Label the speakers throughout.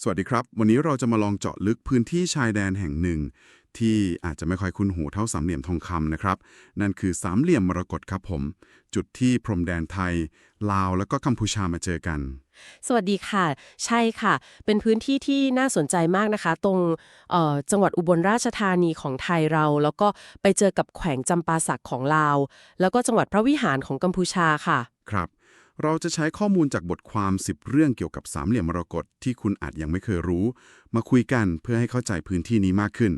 Speaker 1: สวัสดีครับ วันนี้เราจะมาลองเจาะลึกพื้นที่ชายแดนแห่งหนึ่ง ที่อาจจะไม่ค่อยคุ้นหูเท่าสามเหลี่ยมทองคำนะครับ นั่นคือสามเหลี่ยมมรกตครับผม จุดที่พรมแดนไทย ลาวแล้วก็กัมพูชามาเจอกัน
Speaker 2: สวัสดีค่ะ ใช่ค่ะ เป็นพื้นที่ที่น่าสนใจมากนะคะ ตรงเอ่อจังหวัดอุบลราชธานีของไทยเรา แล้วก็ไปเจอกับแขวงจำปาสักของลาว แล้วก็จังหวัดพระวิหารของกัมพูชาค่ะ
Speaker 1: ครับ เราจะใช้ข้อมูลจากบทความ 10 เรื่องเกี่ยวกับสามเหลี่ยมมรกตที่คุณอาจยังไม่เคยรู้ มาคุยกันเพื่อให้เข้าใจพื้นที่นี้มากขึ้น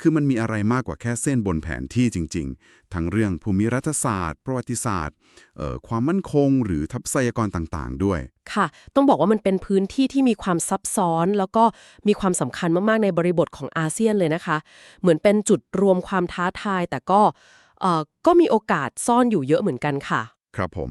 Speaker 1: คือมันมีอะไรมากกว่าแค่เส้นบนแผนที่จริง ๆ ทั้งเรื่องภูมิรัฐศาสตร์ ประวัติศาสตร์เอ่อความมั่นคง หรือทรัพยากรต่างๆ ด้วย
Speaker 2: ค่ะ ต้องบอกว่ามันเป็นพื้นที่ที่มีความซับซ้อน แล้วก็มีความสำคัญมากๆในบริบทของอาเซียนเลยนะคะ เหมือนเป็นจุดรวมความท้าทาย แต่ก็เอ่อก็มีโอกาสซ่อนอยู่เยอะเหมือนกันค่ะ
Speaker 1: ครับผม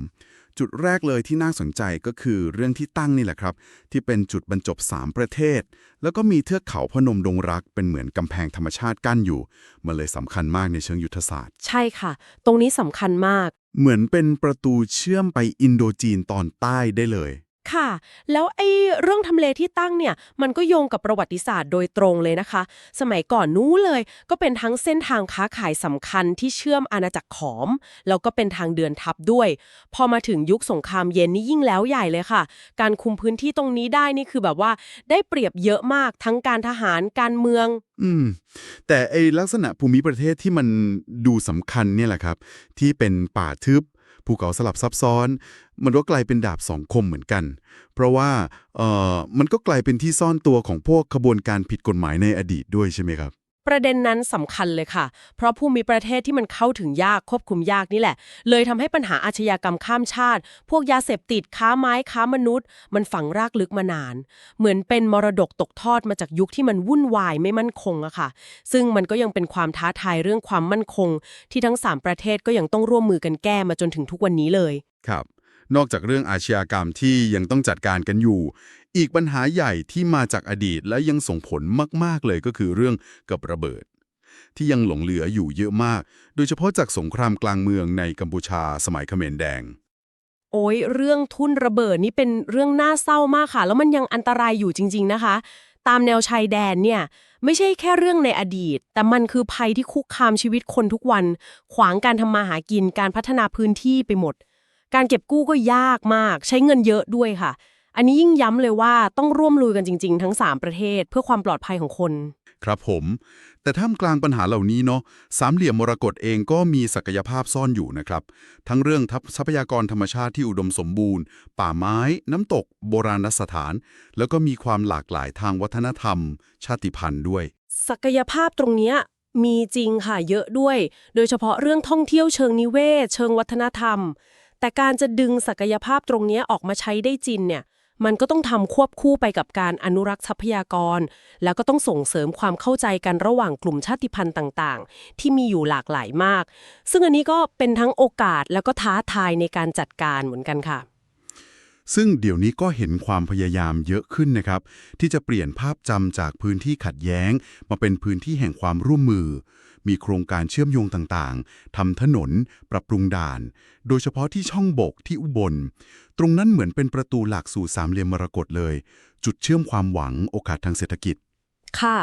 Speaker 1: จุดแรกเลยที่น่าสนใจก็คือเรื่องที่ตั้งนี่แหละครับ ที่เป็นจุดบรรจบ 3 ประเทศ แล้วก็มีเทือกเขาพนมดงรัก เป็นเหมือนกำแพงธรรมชาติกั้นอยู่ มันเลยสำคัญมากในเชิงยุทธศาสตร์
Speaker 2: ใช่ค่ะ ตรงนี้สำคัญมาก
Speaker 1: เหมือนเป็นประตูเชื่อมไปอินโดจีนตอนใต้ได้เลย
Speaker 2: ค่ะ แล้วไอ้เรื่องทำเลที่ตั้งเนี่ย มันก็โยงกับประวัติศาสตร์โดยตรงเลยนะคะ สมัยก่อนนู้นเลย ก็เป็นทั้งเส้นทางค้าขายสำคัญที่เชื่อมอาณาจักรขอม แล้วก็เป็นทางเดินทัพด้วย พอมาถึงยุคสงครามเย็นนี่ยิ่งแล้วใหญ่เลยค่ะ การคุมพื้นที่ตรงนี้ได้นี่คือแบบว่า ได้เปรียบเยอะมากทั้งการทหารการเมือง
Speaker 1: อืม แต่ไอลักษณะภูมิประเทศที่มันดูสำคัญเนี่ยแหละครับ ที่เป็นป่าทึบ ภูเขาสลับซับซ้อน มันก็กลายเป็นดาบสองคมเหมือนกัน เพราะว่าเอ่อมันก็กลายเป็นที่ซ่อนตัวของพวกขบวนการผิดกฎหมายในอดีตด้วยใช่ไหมครับ
Speaker 2: ประเด็นนั้นสำคัญเลยค่ะ เพราะภูมิประเทศที่มันเข้าถึงยากควบคุมยากนี่แหละ เลยทำให้ปัญหาอาชญากรรมข้ามชาติ พวกยาเสพติดค้าไม้ค้ามนุษย์ มันฝังรากลึกมานาน เหมือนเป็นมรดกตกทอดมาจากยุคที่มันวุ่นวายไม่มั่นคงอะค่ะ ซึ่งมันก็ยังเป็นความท้าทายเรื่องความมั่นคง ที่ทั้งสามประเทศก็ยังต้องร่วมมือกันแก้มาจนถึงทุกวันนี้เลย
Speaker 1: ครับนอกจากเรื่องอาชญากรรมที่ยังต้องจัดการกันอยู่ อีกปัญหาใหญ่ที่มาจากอดีตและยังส่งผลมาก ๆ เลยก็คือเรื่องกับระเบิด ที่ยังหลงเหลืออยู่เยอะมาก โดยเฉพาะจากสงครามกลางเมืองในกัมพูชาสมัยเขมรแดง
Speaker 2: โอ้ยเรื่องทุ่นระเบิดนี่เป็นเรื่องน่าเศร้ามากค่ะ แล้วมันยังอันตรายอยู่จริง ๆนะคะ ตามแนวชายแดนเนี่ยไม่ใช่แค่เรื่องในอดีต แต่มันคือภัยที่คุกคามชีวิตคนทุกวัน ขวางการทำมาหากินการพัฒนาพื้นที่ไปหมด การเก็บกู้ก็ยากมาก ใช้เงินเยอะด้วยค่ะ อันนี้ยิ่งย้ำเลยว่าต้องร่วมมือกันจริง ๆ ทั้ง 3 ประเทศเพื่อความปลอดภัยของคน
Speaker 1: ครับผม แต่ท่ามกลางปัญหาเหล่านี้เนาะสามเหลี่ยมมรกตเองก็มีศักยภาพซ่อนอยู่นะครับ ทั้งเรื่องทัพทรัพยากรธรรมชาติที่อุดมสมบูรณ์ ป่าไม้ น้ำตก โบราณสถาน แล้วก็มีความหลากหลายทางวัฒนธรรม ชาติพันธุ์ด้วย
Speaker 2: ศักยภาพตรงเนี้ยมีจริงค่ะเยอะด้วย โดยเฉพาะเรื่องท่องเที่ยวเชิงนิเวศ เชิงวัฒนธรรม แต่การจะดึงศักยภาพตรงเนี้ยออกมาใช้ได้จริงเนี่ย มันก็ต้องทำควบคู่ไปกับการอนุรักษ์ทรัพยากร แล้วก็ต้องส่งเสริมความเข้าใจกันระหว่างกลุ่มชาติพันธุ์ต่างๆ ที่มีอยู่หลากหลายมาก ซึ่งอันนี้ก็เป็นทั้งโอกาสแล้วก็ท้าทายในการจัดการเหมือนกันค่ะ
Speaker 1: ซึ่งเดี๋ยวนี้ก็เห็นความพยายามเยอะขึ้นนะครับ ที่จะเปลี่ยนภาพจำจากพื้นที่ขัดแย้ง มาเป็นพื้นที่แห่งความร่วมมือ มีโครงการเชื่อมโยงต่างๆ ทำถนน ปรับปรุงด่าน โดยเฉพาะที่ช่องบกที่อุบล ตรงนั้นเหมือนเป็นประตูหลักสู่สามเหลี่ยมมรกตเลย จุดเชื่อมความหวังโอกาสทางเศรษฐกิจ
Speaker 2: ค่ะ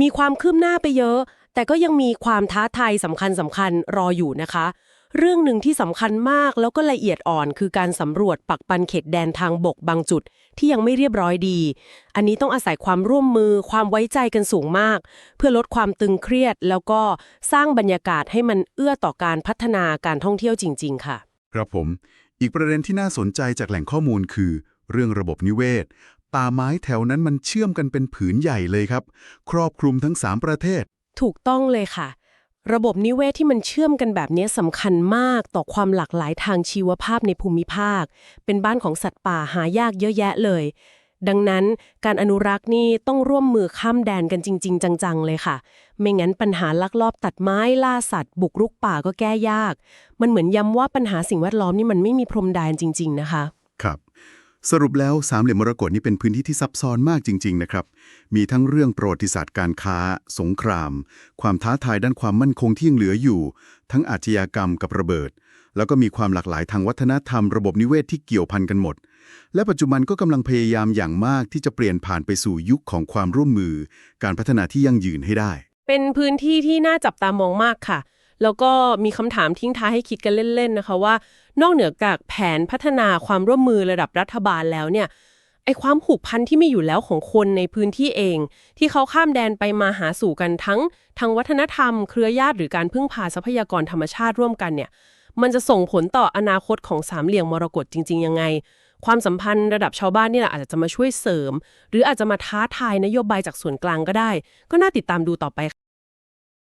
Speaker 2: มีความคืบหน้าไปเยอะ แต่ก็ยังมีความท้าทายสำคัญสำคัญรออยู่นะคะ เรื่องหนึ่งที่สำคัญมากแล้วก็ละเอียดอ่อน คือการสำรวจปักปันเขตแดนทางบกบางจุดที่ยังไม่เรียบร้อยดี อันนี้ต้องอาศัยความร่วมมือความไว้ใจกันสูงมาก เพื่อลดความตึงเครียด แล้วก็สร้างบรรยากาศให้มันเอื้อต่อการพัฒนาการท่องเที่ยวจริง ๆ ค่ะ
Speaker 1: ครับผม อีกประเด็นที่น่าสนใจจากแหล่งข้อมูลคือ เรื่องระบบนิเวศ ป่าไม้แถวนั้นมันเชื่อมกันเป็นผืนใหญ่เลยครับ ครอบคลุมทั้ง 3 ประเทศ
Speaker 2: ถูกต้องเลยค่ะ ระบบนิเวศที่มันเชื่อมกันแบบนี้สำคัญมากต่อความหลากหลายทางชีวภาพในภูมิภาค เป็นบ้านของสัตว์ป่าหายากเยอะแยะเลย ดังนั้นการอนุรักษ์นี่ต้องร่วมมือข้ามแดนกันจริง ๆ จังๆเลยค่ะ ไม่งั้นปัญหาลักลอบตัดไม้ล่าสัตว์ บุกรุกป่าก็แก้ยาก มันเหมือนย้ำว่าปัญหาสิ่งแวดล้อมนี่มันไม่มีพรมแดนจริง ๆ นะคะ
Speaker 1: ครับ สรุปแล้วสามเหลี่ยมมรกตนี่เป็นพื้นที่ที่ซับซ้อนมากจริง ๆ นะครับ มีทั้งเรื่องประวัติศาสตร์การค้า สงคราม ความท้าทายด้านความมั่นคงที่ยังเหลืออยู่ ทั้งอาชญากรรมกับระเบิด แล้วก็มีความหลากหลายทางวัฒนธรรม ระบบนิเวศที่เกี่ยวพันกันหมด และปัจจุบันก็กำลังพยายามอย่างมากที่จะเปลี่ยนผ่านไปสู่ยุคของความร่วมมือ การพัฒนาที่ยั่งยืนให้ได้
Speaker 2: เป็นพื้นที่ที่น่าจับตามองมากค่ะ แล้วก็มีคำถามทิ้งท้ายให้คิดกันเล่นๆนะคะว่า นอกเหนือจากแผนพัฒนาความร่วมมือระดับรัฐบาลแล้วเนี่ยไอความผูกพันที่มีอยู่แล้วของคนในพื้นที่เอง ที่เขาข้ามแดนไปมาหาสู่กันทั้งทางวัฒนธรรม เครือญาติหรือการพึ่งพาทรัพยากรธรรมชาติร่วมกันเนี่ยมันจะส่งผลต่ออนาคตของสามเหลี่ยมมรกตจริง ๆ ยังไง ความสัมพันธ์ระดับชาวบ้านนี่แหละอาจจะมาช่วยเสริม หรืออาจจะมาท้าทายนโยบายจากส่วนกลางก็ได้ ก็น่าติดตามดูต่อไป